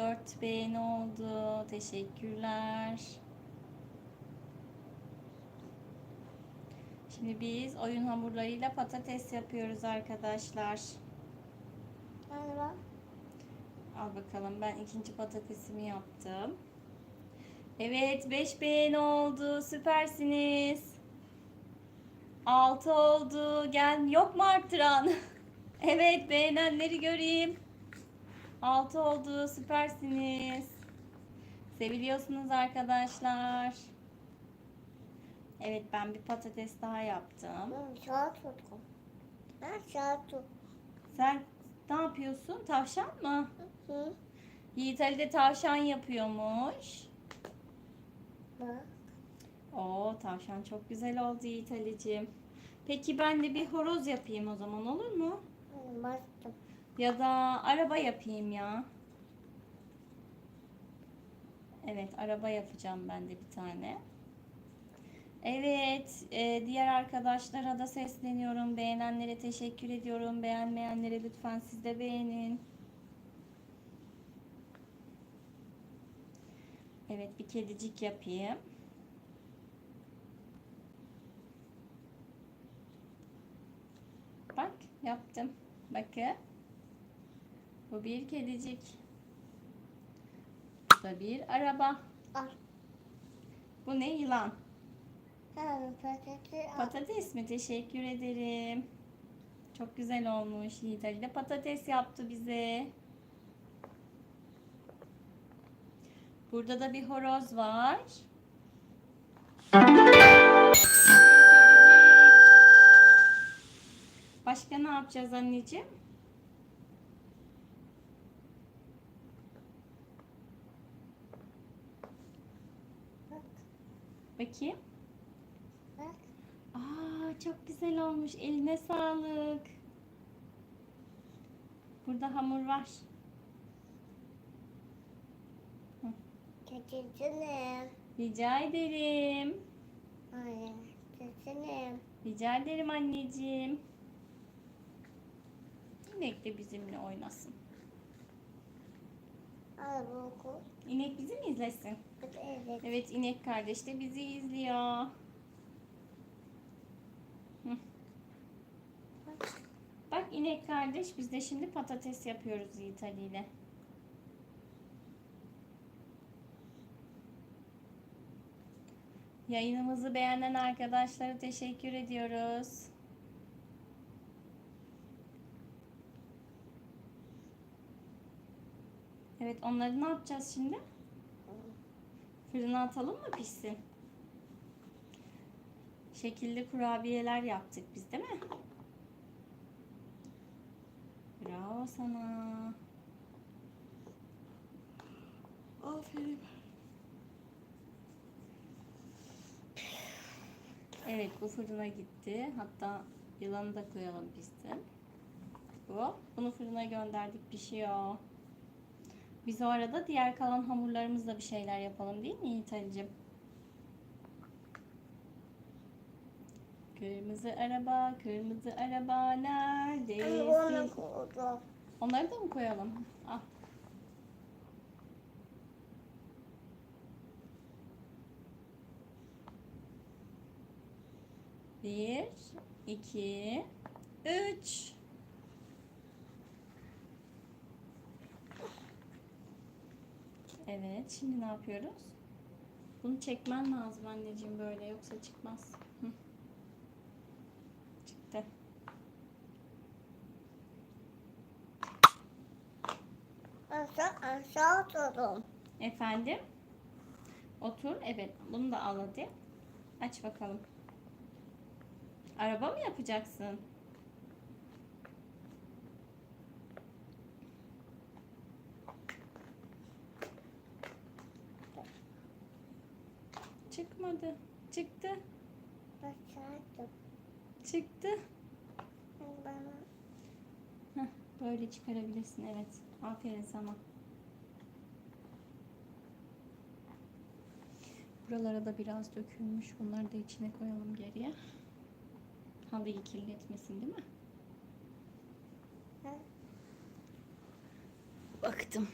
4 beğeni oldu. Teşekkürler. Şimdi biz oyun hamurlarıyla patates yapıyoruz arkadaşlar. Bak. Al bakalım ben ikinci patatesimi yaptım. Evet 5 beğeni oldu. Süpersiniz. 6 oldu. Gel yok mu arttıran? evet beğenenleri göreyim. 6 oldu. Süpersiniz. Seviliyorsunuz arkadaşlar. Evet ben bir patates daha yaptım. Ben tuttum. Ben saat tuttum. Sen ne yapıyorsun? Tavşan mı? Hı? Yiğit Ali de tavşan yapıyormuş. Bak. Oo tavşan çok güzel oldu Yiğit Ali'cim. Peki ben de bir horoz yapayım o zaman olur mu? Bastım. Ya da araba yapayım ya. Evet araba yapacağım ben de bir tane. Evet e, diğer arkadaşlara da sesleniyorum. Beğenenlere teşekkür ediyorum. Beğenmeyenlere lütfen siz de beğenin. Evet bir kedicik yapayım. Bak yaptım. Bakın. Bu bir kedicik. Bu da bir araba. Al. Bu ne yılan? Al. Patates mi? Teşekkür ederim. Çok güzel olmuş. Yiğit Ali de patates yaptı bize. Burada da bir horoz var. Başka ne yapacağız anneciğim? Bakayım. Bak. Aa çok güzel olmuş. Eline sağlık. Burada hamur var. Keçesini. Rica ederim. Hayır. Keçesini. Rica ederim anneciğim. İnek de bizimle oynasın. İnek bizi mi izlesin? Evet. Evet inek kardeş de bizi izliyor. Hı. Bak inek kardeş biz de şimdi patates yapıyoruz Yiğit Ali ile. Yayınımızı beğenen arkadaşlara teşekkür ediyoruz. Evet onları ne yapacağız şimdi? Fırına atalım mı pişsin? Şekilli kurabiyeler yaptık biz değil mi? Bravo sana. Aferin. Evet bu fırına gitti. Hatta yılanı da koyalım pistin. Bu. Bunu fırına gönderdik pişiyor. Biz o arada diğer kalan hamurlarımızla bir şeyler yapalım değil mi Yiğit Ali'cim? Kırmızı araba, kırmızı araba neredesin? Onları da mı koyalım? Ah. Bir, iki, Evet, şimdi ne yapıyoruz? Bunu çekmen lazım anneciğim böyle yoksa çıkmaz. Hı. Çıktı. Aşağı aşağı tuttum. Efendim? Otur. Evet. Bunu da al hadi. Aç bakalım. Araba mı yapacaksın? Çıkmadı. Çıktı. Tuttum. Çıktı. Bana. Heh, böyle çıkarabilirsin. Evet. Aferin sana. Buralara da biraz dökülmüş. Bunları da içine koyalım geriye. Halıyı kirletmesin değil mi? Ha? Baktım.